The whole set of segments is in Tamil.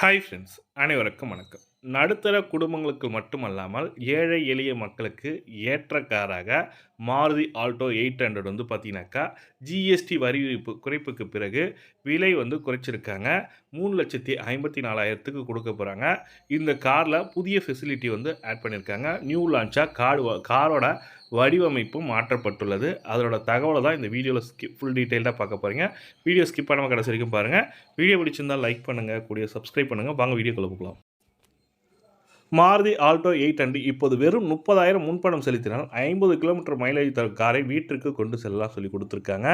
Hyphens. அனைவருக்கும் வணக்கம். நடுத்தர குடும்பங்களுக்கு மட்டுமல்லாமல் ஏழை எளிய மக்களுக்கு ஏற்ற காராக மாருதி ஆல்டோ எயிட் ஹண்ட்ரட் வந்து பார்த்தீங்கன்னாக்கா ஜிஎஸ்டி வரி விதிப்பு குறைப்புக்கு பிறகு விலை வந்து குறைச்சிருக்காங்க. மூணு லட்சத்தி ஐம்பத்தி நாலாயிரத்துக்கு கொடுக்க போகிறாங்க இந்த காரில் புதிய ஃபெசிலிட்டி வந்து ஆட் பண்ணியிருக்காங்க நியூ லான்ச்சாக கார்டு காரோட வடிவமைப்பும் மாற்றப்பட்டுள்ளது. அதனோட தகவலை தான் இந்த வீடியோவில் ஸ்கிப் ஃபுல் டீட்டெயிலாக பார்க்க போகிறீங்க வீடியோ ஸ்கிப் பண்ணாமல் கடைசி வரைக்கும் பாருங்கள் வீடியோ பிடிச்சிருந்தால் லைக் பண்ணுங்கள் கூடிய சப்ஸ்கிரைப் பண்ணுங்கள் வாங்க வீடியோக்குள்ள போகலாம் மாருதி ஆல்டோ எயிட் ஹண்ட்ரட் இப்போது வெறும் முப்பதாயிரம் முன்பணம் செலுத்தினால் ஐம்பது கிலோமீட்டர் மைலேஜ் தர காரை வீட்டிற்கு கொண்டு செல்லலாம் சொல்லி கொடுத்துருக்காங்க.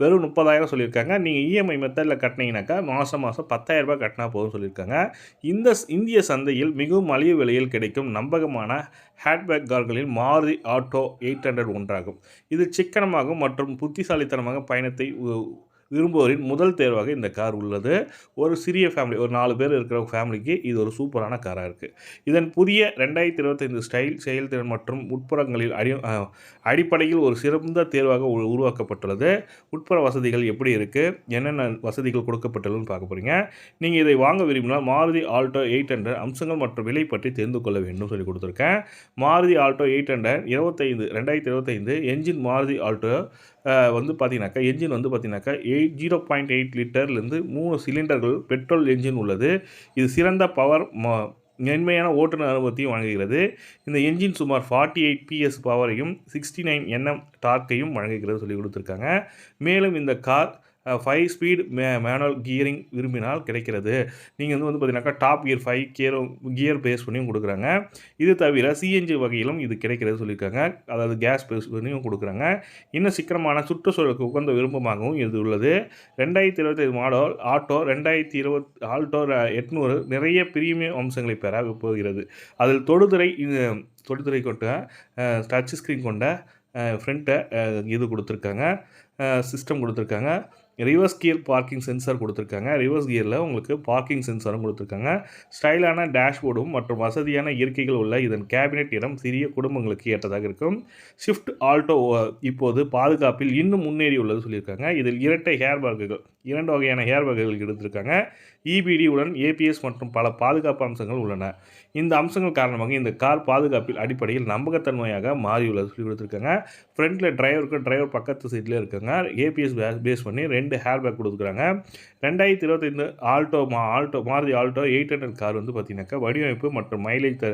வெறும் முப்பதாயிரம் சொல்லியிருக்காங்க. நீங்கள் இஎம்ஐ மெத்தடில் கட்டினீங்கனாக்கா மாதம் மாதம் பத்தாயிரரூபா கட்டினா போதும் சொல்லியிருக்காங்க. இந்த இந்திய சந்தையில் மிகவும் மலிவு விலையில் கிடைக்கும் நம்பகமான ஹேட்பேக் கார்களில் மாருதி ஆட்டோ எயிட் ஹண்ட்ரட் ஒன்றாகும். இது சிக்கனமாகவும் மற்றும் புத்திசாலித்தனமாக பயணத்தை விரும்புவோரின் முதல் தேர்வாக இந்த கார் உள்ளது. ஒரு சிறிய ஃபேமிலி ஒரு நாலு பேர் இருக்கிற ஃபேமிலிக்கு இது ஒரு சூப்பரான காராக இருக்குது இதன் புதிய ரெண்டாயிரத்தி இருபத்தைந்து ஸ்டைல் செயல்திறன் மற்றும் உட்புறங்களில் அடி அடிப்படையில் ஒரு சிறந்த தேர்வாக உருவாக்கப்பட்டுள்ளது. உட்புற வசதிகள் எப்படி இருக்குது என்னென்ன வசதிகள் கொடுக்கப்பட்டுள்ளதுன்னு பார்க்க போகிறீங்க நீங்கள் இதை வாங்க விரும்பினால் மாருதி ஆல்டோ எயிட் ஹண்ட்ரட் அம்சங்கள் மற்றும் விலை பற்றி தெரிந்து கொள்ள வேண்டும் சொல்லி கொடுத்துருக்கேன். மாருதி ஆல்டோ எயிட் ஹண்ட்ரட் இருபத்தைந்து ரெண்டாயிரத்தி இருபத்தைந்து என்ஜின் மாருதி ஆல்டோ வந்து பார்த்தீங்கன்னாக்கா என்ஜின் வந்து பார்த்தீங்கன்னாக்கா எயிட் ஜீரோ பாயிண்ட் எயிட் லிட்டர்லேருந்து மூணு சிலிண்டர்கள் பெட்ரோல் என்ஜின் உள்ளது. இது சிறந்த பவர் மென்மையான ஓட்டுநர் அனுபவத்தையும் வழங்குகிறது. இந்த என்ஜின் சுமார் ஃபார்ட்டி எயிட் பிஎஸ் பவரையும் சிக்ஸ்டி நைன் என்எம் டார்க்கையும் வழங்குகிறது சொல்லி கொடுத்துருக்காங்க. மேலும் இந்த கார் ஃபைவ் ஸ்பீட் மே மேனுவல் கியரிங் விரும்பினால் கிடைக்கிறது. நீங்கள் வந்து வந்து பார்த்தீங்கன்னாக்கா top gear five gear gear base பண்ணியும் கொடுக்குறாங்க. இது தவிர சிஎன்ஜி வகையிலும் இது கிடைக்கிறது சொல்லியிருக்காங்க. அதாவது கேஸ் பேஸ் பண்ணியும் கொடுக்குறாங்க. இன்னும் சிக்கனமான சுற்றுச்சூழலுக்கு உகந்த விருப்பமாகவும் இது உள்ளது. ரெண்டாயிரத்தி இருபத்தைந்து மாடல் ஆட்டோ ரெண்டாயிரத்தி இருபத் ஆல்டோ எட்நூறு நிறைய பிரீமியம் அம்சங்களை பெற போகிறது. அதில் தொடுதுறை இது தொடுதுறை கொண்ட டச் ஸ்க்ரீன் கொண்ட ஃப்ரண்ட்டை இது கொடுத்துருக்காங்க. சிஸ்டம் கொடுத்துருக்காங்க. ரிவர்ஸ் கியர் பார்க்கிங் சென்சார் கொடுத்துருக்காங்க. ரிவர்ஸ் கியரில் உங்களுக்கு பார்க்கிங் சென்சாரும் கொடுத்துருக்காங்க. ஸ்டைலான டேஷ்போர்டும் மற்றும் வசதியான இருக்கைகள் உள்ள இதன் கேபினெட் இடம் சிறிய குடும்பங்களுக்கு ஏற்றதாக இருக்கும். ஷிஃப்ட் ஆல்டோ இப்போது பாதுகாப்பில் இன்னும் முன்னேறி உள்ளது சொல்லியிருக்காங்க. இதில் இரட்டை ஹேர் பேக்குகள் இரண்டு வகையான ஹேர் பேக்குகள் எடுத்திருக்காங்க. இபிடி உடன் ஏபிஎஸ் மற்றும் பல பாதுகாப்பு அம்சங்கள் உள்ளன. இந்த அம்சங்கள் காரணமாக இந்த கார் பாதுகாப்பில் அடிப்படையில் நம்பகத்தன்மையாக மாறியுள்ளது சொல்லி கொடுத்துருக்காங்க. ஃப்ரண்ட்டில் டிரைவருக்கு டிரைவர் பக்கத்து சீட்லேயே இருக்காங்க. ஏபிஎஸ் பேஸ் பண்ணி ரெண்டு ஹேர் பேக் கொடுத்துருக்காங்க. ரெண்டாயிரத்தி இருபத்தைந்து ஆல்டோ மா Alto Maruti Alto eight hundred car வந்து பார்த்தீங்கன்னாக்கா வடிவமைப்பு மற்றும் மைலேஜ் த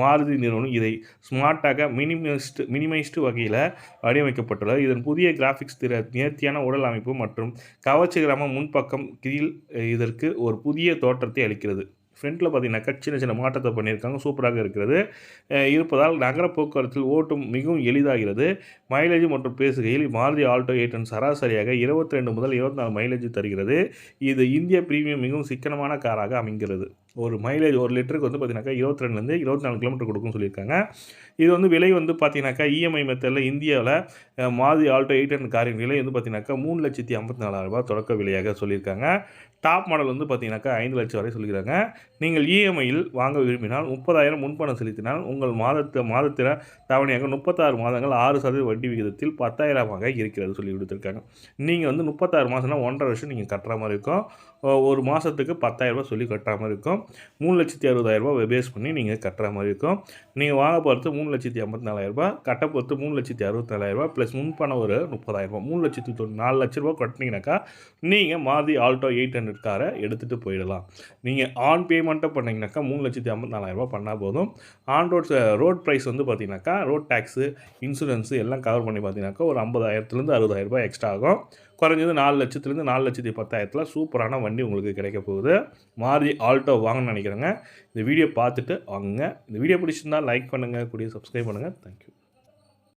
மாருதி நிறுவனம் இதை ஸ்மார்ட்டாக மினிமைஸ்டு மினிமைஸ்டு வகையில் வடிவமைக்கப்பட்டுள்ளது. இதன் புதிய கிராஃபிக்ஸ் திற நேர்த்தியான உடல் அமைப்பு மற்றும் கவர்ச்சிகரமாக முன்பக்கம் கீழ் இதற்கு ஒரு புதிய தோற்றத்தை அளிக்கிறது. ஃப்ரண்ட்டில் பார்த்தீங்கன்னாக்கா சின்ன சின்ன மாற்றத்தை பண்ணியிருக்காங்க. சூப்பராக இருக்கிறது. இருப்பதால் நகர போக்குவரத்தில் ஓட்டும் மிகவும் எளிதாகிறது. மைலேஜ் மற்றும் பேசுகையில் மாருதி ஆல்டோ எயிட்டன் சராசரியாக 22 ரெண்டு முதல் இருபத்தி நாலு மைலேஜ் தருகிறது. இது இந்திய பிரீமியம் மிகவும் சிக்கனமான காராக அமைகிறது. ஒரு மைலேஜ் ஒரு லிட்டருக்கு வந்து பார்த்தீங்கன்னாக்கா இருபத்தி ரெண்டுலேருந்து இருபத்தி நாலு கிலோமீட்டர் கொடுக்கும்னு சொல்லியிருக்காங்க. இது வந்து விலை வந்து பார்த்தீங்கன்னாக்கா இஎம்ஐ மெத்தடில் இந்தியாவில் மாதி ஆல்டோ எயிட் ஹண்ட்ரட் காரின் விலை வந்து பார்த்தீங்கன்னாக்கா மூணு லட்சத்தி ஐம்பத்தி நாலாயிரம் ரூபாய் தொடக்க விலையாக சொல்லியிருக்காங்க. டாப் மாடல் வந்து பார்த்தீங்கன்னாக்கா ஐந்து லட்சம் வரை சொல்லிக்கிறாங்க நீங்கள் இஎம்ஐயில் வாங்க விரும்பினால் முப்பதாயிரம் முன்பணம் செலுத்தினால் உங்கள் மாதத்து மாதத்தில் தவணையாக முப்பத்தாறு மாதங்கள் ஆறு சதவீத வட்டி விகிதத்தில் பத்தாயிரமாக இருக்கிறது சொல்லி கொடுத்துருக்காங்க. நீங்கள் வந்து முப்பத்தாறு மாதம்னா ஒன்றரை வருஷம் நீங்கள் கட்டுற மாதிரி இருக்கும். ஒரு மாதத்துக்கு பத்தாயிரரூபா சொல்லி கட்டுற மாதிரி இருக்கும். மூணு லட்சத்தி அறுபதாயிரரூபா பேஸ் பண்ணி நீங்கள் கட்டுற மாதிரி இருக்கும். நீங்கள் வாங்க போகிறது மூணு லட்சத்தி ஐம்பத்தி நாலாயிரரூபா கட்ட போகிறது மூணு லட்சத்தி அறுபத்தி நாலாயிரரூபா ப்ளஸ் முன்பணம் ஒரு முப்பதாயிரரூபா மூணு லட்சத்தி தொண்ணூ நாலு லட்ச ரூபா கட்டினீங்கனாக்கா நீங்கள் மாதி ஆல்டோ எயிட் ஹண்ட்ரட் காரை எடுத்துகிட்டு போயிடலாம். நீங்கள் ஆன் பேமெண்ட்டை பண்ணிங்கனாக்கா மூணு லட்சத்தி ஐம்பத்தி நாலாயிரரூபா பண்ணால் போதும். ஆன் ரோட் ரோட் ப்ரைஸ் வந்து பார்த்தீங்கன்னாக்கா ரோட் டேக்ஸு இன்சூரன்ஸு எல்லாம் கவர் பண்ணி பார்த்தீங்கன்னாக்கா ஒரு ஐம்பதாயிரத்துலேருந்து அறுபதாயிரம் ரூபாய் எக்ஸ்ட்ரா ஆகும். குறைஞ்சது நாலு லட்சத்துலேருந்து நாலு லட்சத்தி பத்தாயிரத்தில் சூப்பரான வண்டி உங்களுக்கு கிடைக்க போகுது. மாறுதி ஆல்டோ வாங்கணும்னு நினைக்கிறேங்க. இந்த வீடியோ பார்த்துட்டு வாங்குங்க. இந்த வீடியோ பிடிச்சிருந்தா லைக் பண்ணுங்கள் கூடிய சப்ஸ்கிரைப் பண்ணுங்கள் தேங்க்யூ